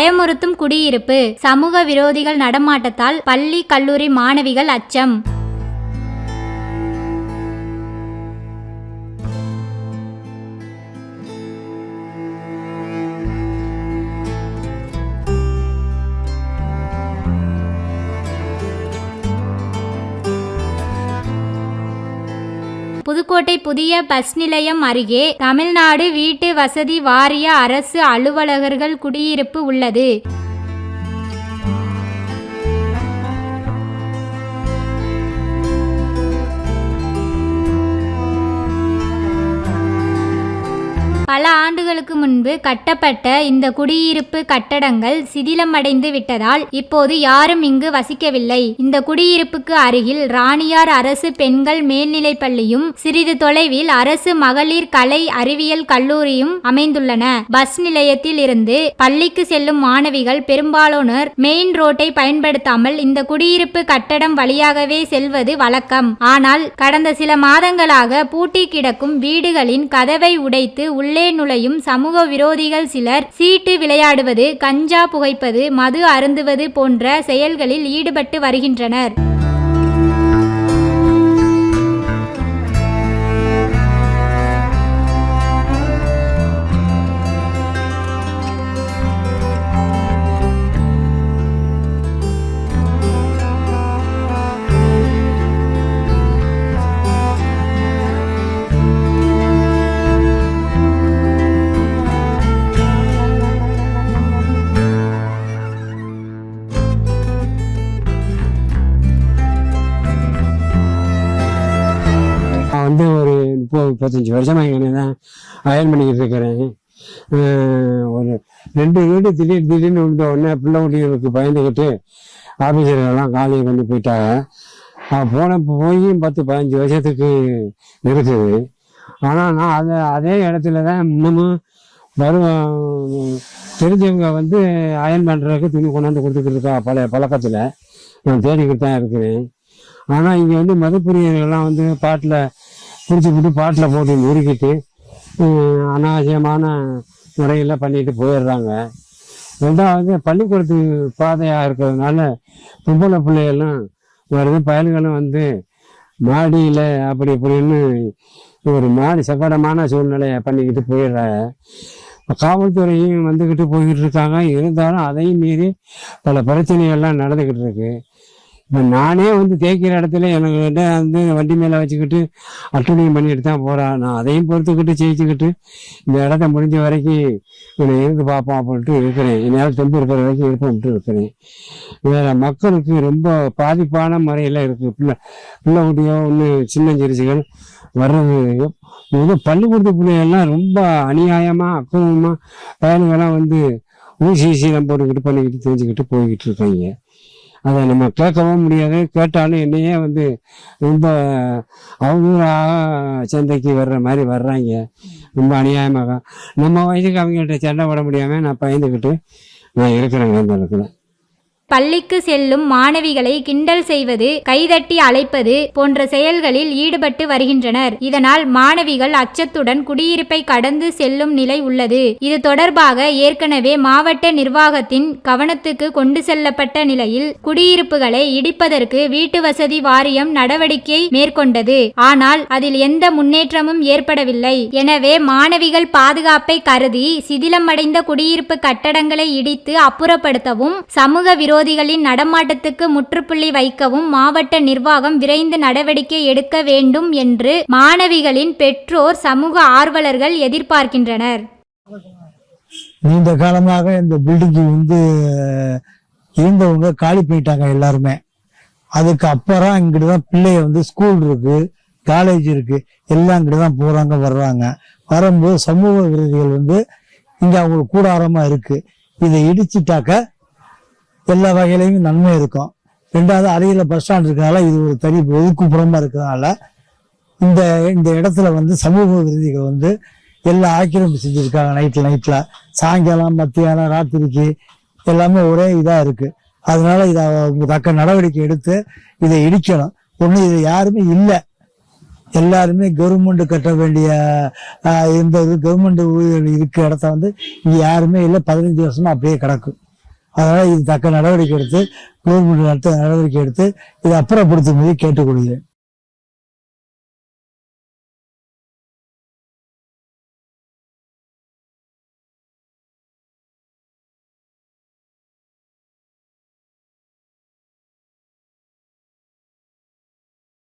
பயமுறுத்தும் குடியிருப்பு. சமூக விரோதிகள் நடமாட்டத்தால் பள்ளி கல்லூரி மாணவிகள் அச்சம். புதுக்கோட்டை புதிய பஸ் நிலையம் அருகே தமிழ்நாடு வீட்டு வசதி வாரிய அரசு அலுவலகர்கள் குடியிருப்பு உள்ளது. ஆண்டுகளுக்கு முன்பு கட்டப்பட்ட இந்த குடியிருப்பு கட்டடங்கள் சிதிலமடைந்து விட்டதால் இப்போது யாரும் இங்கு வசிக்கவில்லை. இந்த குடியிருப்புக்கு அருகில் ராணியார் அரசு பெண்கள் மேல்நிலைப் பள்ளியும் சிறிது தொலைவில் அரசு மகளிர் கலை அறிவியல் கல்லூரியும் அமைந்துள்ளன. பஸ் நிலையத்தில் இருந்து பள்ளிக்கு செல்லும் மாணவிகள் பெரும்பாலானோர் மெயின் ரோட்டை பயன்படுத்தாமல் இந்த குடியிருப்பு கட்டடம் வழியாகவே செல்வது வழக்கம். ஆனால் கடந்த சில மாதங்களாக பூட்டி கிடக்கும் வீடுகளின் கதவை உடைத்து உள்ளே நுழையும் சமூக விரோதிகள் சிலர் சீட்டு விளையாடுவது கஞ்சா புகைப்பது மது அருந்துவது போன்ற செயல்களில் ஈடுபட்டு வருகின்றனர். வந்து ஒரு முப்பது முப்பத்தஞ்சு வருஷமாக இங்கே தான் அயன் பண்ணிக்கிட்டு இருக்கிறேன். ஒரு ரெண்டு வீடு திடீர் திடீர்னு விழுந்த உடனே பிள்ளை குட்டிகளுக்கு பயந்துக்கிட்டு ஆஃபீஸர்கள்லாம் காலையில் வந்து போயிட்டாங்க. போன போய் பத்து பதினஞ்சு வருஷத்துக்கு இருக்குது. ஆனால் நான் அதை அதே இடத்துல தான் இன்னமும் வருவோம் தெரிஞ்சவங்க வந்து அயன் பண்ணுறதுக்கு துணி கொண்டாந்து கொடுத்துக்கிட்டு இருக்கா பழைய பழக்கத்தில். நான் தேடிக்கிட்டு தான் இருக்கிறேன். ஆனால் இங்கே வந்து மதுப்பிரியர்கள்லாம் வந்து பாட்டில் பிடிச்சி பாட்டில் போட்டு முறுக்கிட்டு அநாவசியமான அனாவசியமான முறையில் பண்ணிட்டு போயிடுறாங்க. ரெண்டாவது பள்ளிக்கூடத்து பாதையாக இருக்கிறதுனால பொம்பளை பிள்ளைகளும் வருது. பயல்களும் வந்து மாடியில் அப்படி இப்படின்னு ஒரு மாடி சங்கடமான சூழ்நிலையை பண்ணிக்கிட்டு போயிடுறாங்க. காவல்துறையும் வந்துக்கிட்டு போய்கிட்டு இருக்காங்க. இருந்தாலும் அதையும் மீறி பல பிரச்சனைகள்லாம் நடந்துக்கிட்டு இருக்கு. இப்போ நானே வந்து தேய்க்கிற இடத்துல எனக்கிட்ட வந்து வண்டி மேலே வச்சுக்கிட்டு அட்டுணியம் பண்ணிட்டு தான் போகிறேன் நான் அதையும் பொறுத்துக்கிட்டு ஜெயிச்சுக்கிட்டு இந்த இடத்த முடிஞ்ச வரைக்கும் இவனை இருந்து பார்ப்போம் அப்படின்ட்டு இருக்கிறேன். என்னால் தெம்பு இருக்கிற வரைக்கும் இருப்போம்ட்டு இருக்கிறேன். வேற மக்களுக்கு ரொம்ப பாதிப்பான முறையில் இருக்குது பிள்ளை பிள்ளை குட்டியோ ஒன்று சின்னஞ்சிரிசுகள் வர்றது இது பள்ளிக்கூடத்து பிள்ளைகள்லாம் ரொம்ப அநியாயமாக அக்கிரமமாக பயனுங்கள்லாம் வந்து ஊசி ஊசியெல்லாம் போட்டுக்கிட்டு பண்ணிக்கிட்டு தெரிஞ்சுக்கிட்டு போய்கிட்டு இருக்காங்க. அதை நம்ம கேட்கவும் முடியாது. கேட்டாலும் என்னையே வந்து ரொம்ப அவதூறாக சந்தைக்கு வர்ற மாதிரி வர்றாங்க. ரொம்ப அநியாயமாக. நம்ம வயசுக்கு அவங்கள்ட்ட சண்டை போட முடியாமல் நான் பயந்துக்கிட்டு நான் இருக்கிறேங்க இந்த இடத்துல. பள்ளிக்கு செல்லும் மாணவிகளை கிண்டல் செய்வது கைதட்டி அழைப்பது போன்ற செயல்களில் ஈடுபட்டு வருகின்றனர். இதனால் மாணவிகள் அச்சத்துடன் குடியிருப்பை கடந்து செல்லும் நிலை உள்ளது. இது தொடர்பாக ஏற்கனவே மாவட்ட நிர்வாகத்தின் கவனத்துக்கு கொண்டு செல்லப்பட்ட நிலையில் குடியிருப்புகளை இடிப்பதற்கு வீட்டு வசதி வாரியம் நடவடிக்கை மேற்கொண்டது. ஆனால் அதில் எந்த முன்னேற்றமும் ஏற்படவில்லை. எனவே மாணவிகள் பாதுகாப்பை கருதி சிதிலமடைந்த குடியிருப்பு கட்டடங்களை இடித்து அப்புறப்படுத்தவும் சமூக விரோத விரோதிகளின் நடமாட்டத்துக்கு முற்றுப்புள்ளி வைக்கவும் மாவட்ட நிர்வாகம் விரைந்து நடவடிக்கை எடுக்க வேண்டும் என்று மாணவிகளின் பெற்றோர் சமூக ஆர்வலர்கள் எதிர்பார்க்கின்றனர். நீண்ட காலமாக இந்த பில்டிங்கு வந்து இருந்தவங்க காலி பண்ணிட்டாங்க எல்லாருமே. அதுக்கு அப்புறம் இங்கிட்டு தான் பிள்ளைய வந்து ஸ்கூல் இருக்கு காலேஜ் இருக்கு எல்லாம் இங்கிட்டு தான் போறாங்க வர்றாங்க. வரும்போது சமூக விரோதிகள் வந்து இங்க அவங்களுக்கு கூடாரமா இருக்கு. இதை இடிச்சுட்டாக்க எல்லா வகையிலையும் நன்மை இருக்கும். ரெண்டாவது அருகில் பஸ் ஸ்டாண்ட் இருக்கிறதால இது ஒரு தனி ஒதுக்குப்புறமா இருக்கிறதுனால இந்த இந்த இடத்துல வந்து சமூக விருதிகள் வந்து எல்லா ஆக்கிரமிப்பு செஞ்சுருக்காங்க நைட்டில் நைட்டில் சாயங்காலம் மத்தியானம் ராத்திரிக்கு எல்லாமே ஒரே இதாக இருக்குது அதனால இதை தக்க நடவடிக்கை எடுத்து இதை இடிக்கணும். ஒன்று இது யாருமே இல்லை. எல்லாருமே கவர்மெண்ட் கட்ட வேண்டிய இந்த இருந்தது கவர்மெண்ட் ஊழியர்கள் இருக்கிற இடத்த வந்து இங்கே யாருமே இல்லை. பதினஞ்சு வருஷமா அப்படியே கிடக்கும் அதனால் இது தக்க நடவடிக்கை எடுத்து கவர்மெண்ட் நடத்த நடவடிக்கை எடுத்து இதை அப்புறப்படுத்தும்படி கேட்டுக்கொள்கிறேன்.